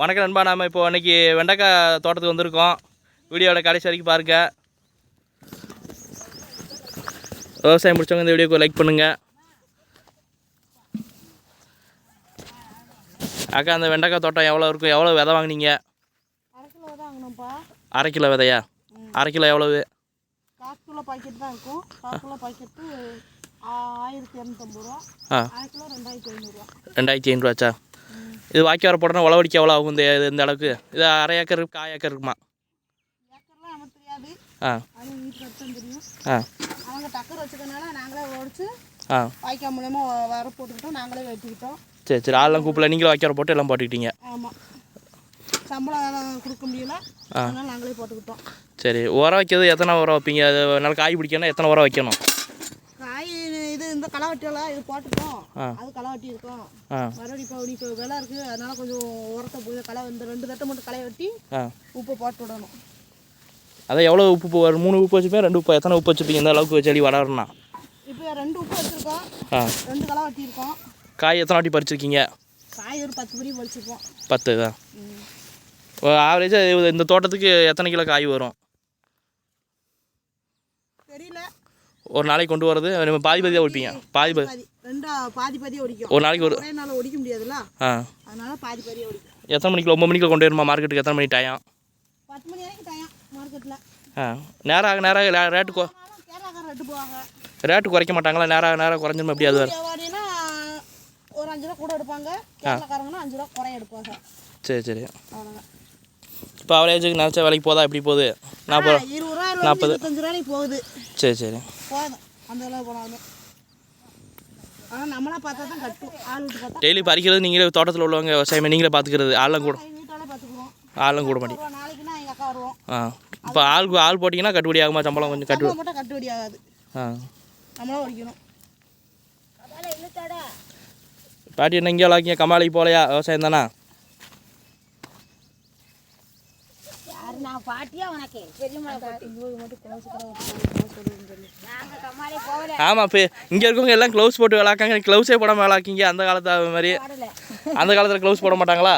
வணக்கம் நண்பா நாம இப்போ அன்னைக்கு வெண்டைக்காய் தோட்டத்துக்கு வந்திருக்கோம். வீடியோட கடைசி வரைக்கும் பாருங்க. விவசாயம் முடிச்சவங்க இந்த வீடியோக்கு லைக் பண்ணுங்க. அக்கா அந்த வெண்டைக்காய் தோட்டம் எவ்வளோ இருக்கும்? எவ்வளோ விதை வாங்குனீங்க? அரை கிலோ விதையா? அரை கிலோ எவ்வளவு? காசு கிலோ பாக்கெட் தான் இருக்கும். காசு கிலோ பாக்கெட்டு ஆயிரத்தி இரநூத்தம்பது ரூபா. ஆ. அரை கிலோ ரெண்டாயிரத்தி ஐநூறுரூவா ரெண்டாயிரத்தி ஐநூறுவாச்சா இது வாக்கி வர போட்டோன்னா உழவடிக்க எவ்வளோ ஆகும் இந்த இந்த அளவுக்கு? இது அரை ஏக்கர் இருக்கு, கால் ஏக்கர் இருக்குமா? ஆ. ஆ. அவங்க டக்கர் வச்சுக்கனால நாங்களே உடச்சி ஆ. வாய்க்கால் மூலயமா வர போட்டுக்கிட்டோம். நாங்களே வெட்டிக்கிட்டோம். சரி சரி. ஆள்லாம் கூப்பிடல. நீங்களும் வாக்கி வர போட்டு எல்லாம் போட்டுக்கிட்டீங்க. ஆமாம் சம்பளம் கொடுக்க முடியல. அதனால நாங்களே போட்டுக்கிட்டோம். சரி. உரம் வைக்கிறது எத்தனை உரம் வைப்பீங்க? அது நல்லா காய் பிடிக்கணும் எத்தனை உரம் வைக்கணும்? காய் இது இந்த களை வெட்டியெல்லாம் இது போட்டுட்டோம். அது களை வெட்டி இருக்கோம் மறுபடியும் இப்போ இப்போ விலை இருக்குது அதனால கொஞ்சம் உரத்தை போய் களை இந்த ரெண்டு தட்டை மட்டும் களை வெட்டி உப்பு போட்டு விடணும். அதான் எவ்வளோ உப்பு ஒரு மூணு உப்பு வச்சுப்பேன் ரெண்டு உப்பு எத்தனை உப்பு வச்சுப்பீங்க? இந்த அளவுக்கு செடி வளரணும்னா. இப்போ ரெண்டு உப்பு வச்சுருக்கோம். ரெண்டு களை வெட்டியிருக்கோம் காய் எத்தனை வாட்டி பறிச்சிருக்கீங்க? காய் ஒரு பத்து படி வச்சுருக்கோம் பத்து தான். ஆவரேஜாக இந்த தோட்டத்துக்கு எத்தனை கிலோ காய் வரும்? தெரியல. ஒரு நாளைக்கு கொண்டு வரது நம்ம பாதி பாதியாக ஒடிப்பீங்க பாதி பாதி ரெண்டா பாதி பாதியாக ஒடிக்கும். ஒரு நாளைக்கு ஒரு நாள் ஒடிக்க முடியாதுல்ல? ஆ. அதனால பாதி பாதியாக ஒடிக்கும். எத்தனை மணிக்கு ஒம்பது மணிக்கு கொண்டு வரணுமா? மார்க்கெட்டுக்கு எத்தனை மணி டைம் பத்து மணி வரைக்கும் டைம் மார்க்கெட்டில் ஆ. நேராக நேராக ரேட்டு கொ ரெட்டு குறைக்க மாட்டாங்களா? நேராக நேராக குறைஞ்சிரும்? எப்படி அது ஒரு அஞ்சு ரூபா கூட எடுப்பாங்க. கேரளாக்காரங்கன்னா அஞ்சு ரூபா குறைய எடுப்பாங்க. சரி சரி. அவ்வளோதான் இப்போ அவரேஜுக்கு நினச்ச வேலைக்கு போதா? எப்படி போகுது? நாற்பது ரூபாய்க்கு போகுது. சரி சரி. போதும் அந்த அளவு போனாலுமே. ஆனால் நம்மளா பார்த்தா தான் கட்டும் ஆள் விட்டு பார்த்தா. டெய்லி பறிக்கிறது நீங்களே தோட்டத்தில் உள்ளவங்க விவசாயம் நீங்களே பார்த்துக்கிறது. ஆளும் கூட வீட்டாலே பார்த்துக்குவோம். ஆளும் கூட மாட்டி ஒரு நாளைக்குன்னா எங்கள் அக்கா வருவோம். ஆ. இப்போ ஆள் ஆள் போட்டிங்கன்னா கட்டுப்படி ஆகுமா? சம்பளம் கொஞ்சம் கட்டு சம்பளம் மட்டும் கட்டுப்படி ஆகாது. ஆ. நம்மளும் ஒடிக்கணும் பாட்டி என்ன இங்கே விளாக்கிங்க கமாலிக்கு போகலையா? விவசாயம் தானா யாரு நான் பாட்டியா உனக்கு? ஆமாம் இப்போ இங்கே இருக்கவங்க எல்லாம் க்ளவுஸ் போட்டு விளாக்காங்க க்ளவுஸே போடாமல் விளாக்கிங்க அந்த காலத்து அது மாதிரி. அந்த காலத்தில் க்ளவுஸ் போட மாட்டாங்களா?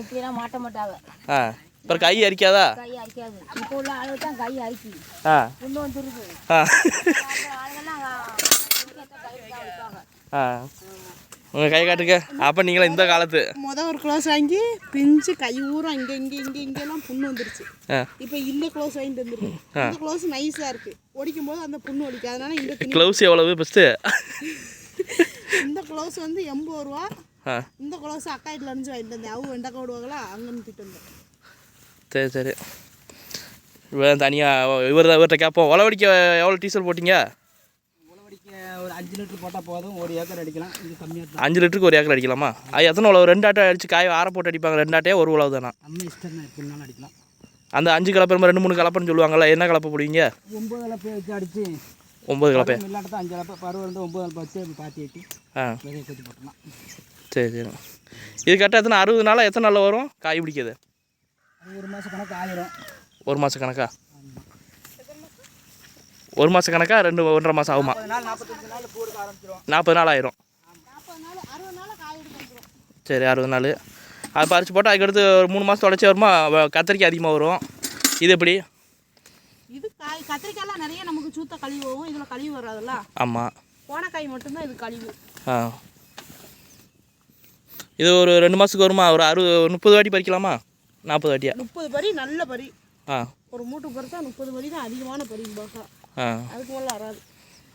இப்படிலாம் மாட்ட மாட்டாங்க ஆ இப்போ கை அரிக்காதா? கை அரிக்காது. இப்போ உள்ள ஆளுங்க தான் கை அரிக்கி. ஆ. ஆ. ஆ. உங்கள் கை காட்டுங்க. அப்போ நீங்களும் இந்த காலத்து? மொதல் ஒரு க்ளோஸ் வாங்கி பிஞ்சு கை ஊரம் இங்கே இங்கே இங்கே இங்கெல்லாம் புண்ணு வந்துருச்சு. இப்போ இந்த க்ளோஸ் வாங்கிட்டு வந்துருக்கு இந்த க்ளோஸ் நைஸாக இருக்குது ஒடிக்கும் போது அந்த புண்ணு ஒடிக்கும் அதனால இந்த துணி க்ளவுஸ் எவ்வளவு? ஃபஸ்ட்டு இந்த க்ளோஸ் வந்து எண்பது ரூபா. இந்த க்ளோஸ் அக்கா வீட்டில் இருந்து வாங்கிட்டு வந்தேன். அவங்க வெண்டைக்காய் விடுவாங்களா அங்கே நிறுத்திட்டு வந்தேன். சரி சரி. இவன் தனியாக இவர் இவர்கிட்ட கேட்போம் உழவடிக்க எவ்வளோ டீசல் போட்டீங்க? ஒரு அஞ்சு லிட்டர் போட்டால் போதும் ஒரு ஏக்கர் அடிக்கலாம். இது கம்மியாக அஞ்சு லிட்டருக்கு ஒரு ஏக்கர் அடிக்கலாமா? அது எத்தனை உழவு? ரெண்டு ஆட்டை அடிச்சு காய ஆற போட்டு அடிப்பாங்க. ரெண்டு ஆட்டையே ஒரு உழவு தானா? நம்ம இஷ்டம் தான் எப்படினாலும் அடிக்கலாம். அந்த அஞ்சு கலப்பை ரெண்டு மூணு கலப்பைன்னு சொல்லுவாங்கல்ல என்ன கலப்பை போடுவீங்க ஒம்பது கலப்பை வச்சு அடித்து ஒம்பது கலப்பை. ஒம்பது கலப்பை பருவம் வந்து ஒம்பது கலப்பை வச்சு அப்படி பாத்தி ஏற்றி ஆ. விதையை கொத்தி போட்டலாம் சரி சரி. இது கரெக்டாக எத்தனை அறுபது நாளாக எத்தனை நாளில் வரும்? காய் பிடிக்குது அது ஒரு மாதம் கணக்கு ஆயிரும். ஒரு மாத கணக்கா? ஒரு மாத கணக்கா ரெண்டு ஒன்றரை மாதம் ஆகுமா? நாற்பது நாள் ஆயிரும். நாற்பது நாள் அறுபது நாள் காய் எடுத்து வந்துடும் சரி அறுபது நாள். அது பறிச்சு போட்டால் அதுக்கடுத்து ஒரு மூணு மாதம் உடச்சி வருமா? கத்திரிக்காய் அதிகமாக வரும். இது எப்படி? இது காய் கத்திரிக்காய்லாம் நிறைய நமக்கு சூத்த கழிவு வரும். இதில் கழிவு வராதுல்ல? ஆமாம் போன காய் மட்டும்தான் இது கழிவு. ஆ. இது ஒரு ரெண்டு மாதத்துக்கு வருமா? ஒரு அறுபது முப்பது வாட்டி பறிக்கலாமா? நாற்பது வாட்டியா? முப்பது பரி நல்ல பரி ஆ. ஒரு மூட்டை பறிச்சா முப்பது பரி தான் அதிகமான பரி பாக்கா அதுக்கு மேலே வராது.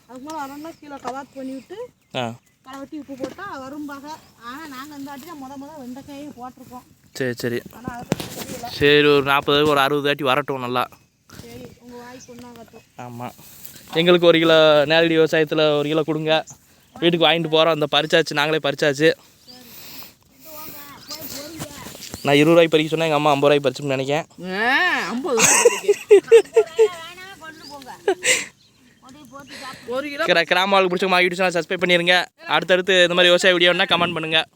அதுக்கு மேலே வரணும்னா கீழே கவாத் பண்ணி விட்டு ஆ. களை வெட்டி உப்பு போட்டால் வரும்பாக. ஆனால் நாங்கள் இந்த வாட்டி தான் முத முத வெண்டைக்காயும் போட்டிருக்கோம். சரி சரி. சரி ஒரு நாற்பது ஒரு அறுபது வாட்டி வரட்டும் நல்லா. சரி உங்கள் ஒன்றா கட்டும் ஆமாம் எங்களுக்கு ஒரு கிலோ நேரடி விவசாயத்தில் ஒரு கிலோ கொடுங்க. வீட்டுக்கு வாங்கிட்டு போகிறோம் அந்த பறிச்சாச்சு. நாங்களே பறிச்சாச்சு. நான் இருபது ரூபாய்க்கு பறிக்க சொன்னேன். எங்கள் அம்மா ஐம்பது ரூபாய்க்கு பறிச்சுன்னு நினைக்கிறேன் ஐம்பது வேணாம் கொண்டு போங்க கொண்டு போட்டு சாப்பிட்டு ஒரு கிலோ கிராம வாழ்க்கை பிடிச்ச மாதிரி யூடியூப் சப்ஸ்கிரைப் பண்ணிடுங்க அடுத்தடுத்து இந்த மாதிரி விவசாய வீடியோன்னா கமெண்ட் பண்ணுங்கள்